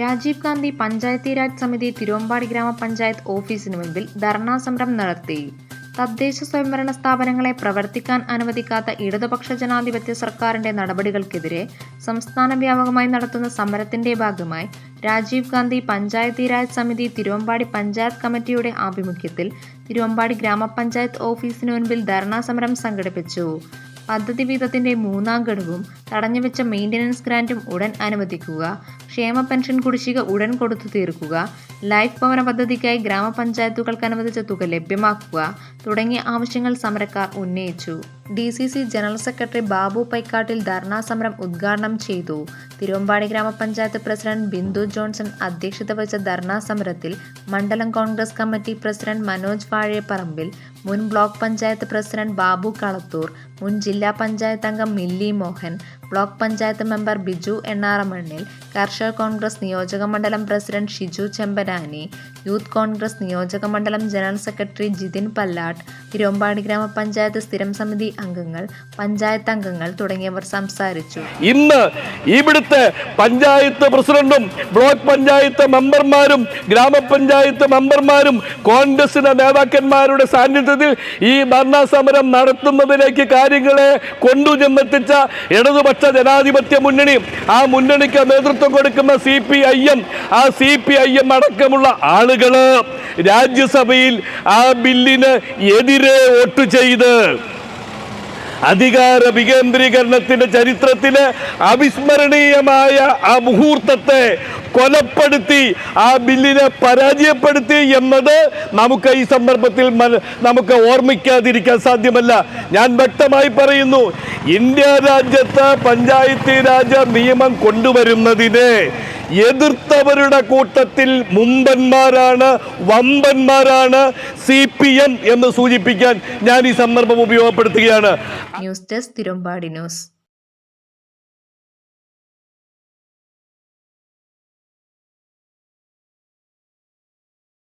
രാജീവ് ഗാന്ധി പഞ്ചായത്തി രാജ് സമിതി തിരുവമ്പാടി ഗ്രാമപഞ്ചായത്ത് ഓഫീസിന് മുൻപിൽ ധർണാ സമരം നടത്തി. തദ്ദേശ സ്വയംഭരണ സ്ഥാപനങ്ങളെ പ്രവർത്തിക്കാൻ അനുവദിക്കാത്ത ഇടതുപക്ഷ ജനാധിപത്യ സർക്കാരിന്റെ നടപടികൾക്കെതിരെ സംസ്ഥാന വ്യാപകമായി നടത്തുന്ന സമരത്തിന്റെ ഭാഗമായി രാജീവ് ഗാന്ധി പഞ്ചായത്തി രാജ് സമിതി തിരുവമ്പാടി പഞ്ചായത്ത് കമ്മിറ്റിയുടെ ആഭിമുഖ്യത്തിൽ തിരുവമ്പാടി ഗ്രാമപഞ്ചായത്ത് ഓഫീസിന് മുൻപിൽ ധർണാ സമരം സംഘടിപ്പിച്ചു. പദ്ധതി വീതത്തിന്റെ മൂന്നാം ഘടകവും തടഞ്ഞുവെച്ച മെയിന്റനൻസ് ഗ്രാന്റും ഉടൻ അനുവദിക്കുക. ക്ഷേമ പെൻഷൻ കുടിശ്ശിക ഉടൻ കൊടുത്തു തീർക്കുക. ലൈഫ് ഭവന പദ്ധതിക്കായി ഗ്രാമപഞ്ചായത്തുകൾക്ക് അനുവദിച്ച തുക ലഭ്യമാക്കുക തുടങ്ങിയ ആവശ്യങ്ങൾ സമരക്കാർ ഉന്നയിച്ചു. D C C general secretary Babu Paikkattil dharna സമരം ഉദ്ഘാടനം ചെയ്തു. തിരുവമ്പാടി ഗ്രാമപഞ്ചായത്ത് പ്രസിഡന്റ് ബിന്ദു ജോൺസൺ അധ്യക്ഷത വഹിച്ച ധർണാ സമരത്തിൽ മണ്ഡലം കോൺഗ്രസ് കമ്മിറ്റി പ്രസിഡന്റ് മനോജ് വാഴയപ്പറമ്പിൽ മുൻ ബ്ലോക്ക് പഞ്ചായത്ത് പ്രസിഡന്റ് ബാബു കളത്തൂർ മുൻ ജില്ലാ പഞ്ചായത്ത് അംഗം milli Mohan block panchayat member Biju Ennaramannil കർഷക കോൺഗ്രസ് നിയോജക മണ്ഡലം president Shiju Chempanani youth Congress നിയോജക മണ്ഡലം ജനറൽ സെക്രട്ടറി ജിതിൻ പല്ലാട്ട് തിരുവമ്പാടി ഗ്രാമപഞ്ചായത്ത് സ്ഥിരം സമിതി അംഗങ്ങൾ പഞ്ചായത്ത് അംഗങ്ങൾ തുടങ്ങിയവർ സംസാരിച്ചു. ഇന്ന് ഇവിടുത്തെ പഞ്ചായത്ത് പ്രസിഡന്റും ബ്ലോക്ക് പഞ്ചായത്ത് മെമ്പർമാരും ഗ്രാമപഞ്ചായത്ത് മെമ്പർമാരും കോൺഗ്രസിന്റെ നേതാക്കന്മാരുടെ സാന്നിധ്യത്തിൽ ഈ ഭരണ സമരം നടത്തുന്നതിലേക്ക് കാര്യങ്ങളെ കൊണ്ടുചെന്നെത്തിച്ച ഇടതുപക്ഷ ജനാധിപത്യ മുന്നണി. ആ മുന്നണിക്ക് നേതൃത്വം കൊടുക്കുന്ന സി പി ഐ എം ആ സി പി ഐ എം അടക്കമുള്ള ആളുകൾ രാജ്യസഭയിൽ ആ ബില്ലിന് എതിരെ വോട്ട് ചെയ്ത് അധികാര വികേന്ദ്രീകരണത്തിന്റെ ചരിത്രത്തിലെ അവിസ്മരണീയമായ ആ മുഹൂർത്തത്തെ കൊലപ്പെടുത്തി ആ ബില്ലിനെ പരാജയപ്പെടുത്തി എന്നത് നമുക്ക് ഈ സന്ദർഭത്തിൽ നമുക്ക് ഓർമ്മിക്കാതിരിക്കാൻ സാധ്യമല്ല. ഞാൻ വ്യക്തമായി പറയുന്നു ഇന്ത്യ രാജ്യത്ത് പഞ്ചായത്തി രാജ നിയമം കൊണ്ടുവരുന്നതിനെ എതിർത്തവരുടെ കൂട്ടത്തിൽ മുമ്പന്മാരാണ് വമ്പന്മാരാണ് സി പി എം എന്ന് സൂചിപ്പിക്കാൻ ഞാൻ ഈ സന്ദർഭം ഉപയോഗപ്പെടുത്തുകയാണ്. News desk Thirumbadi news.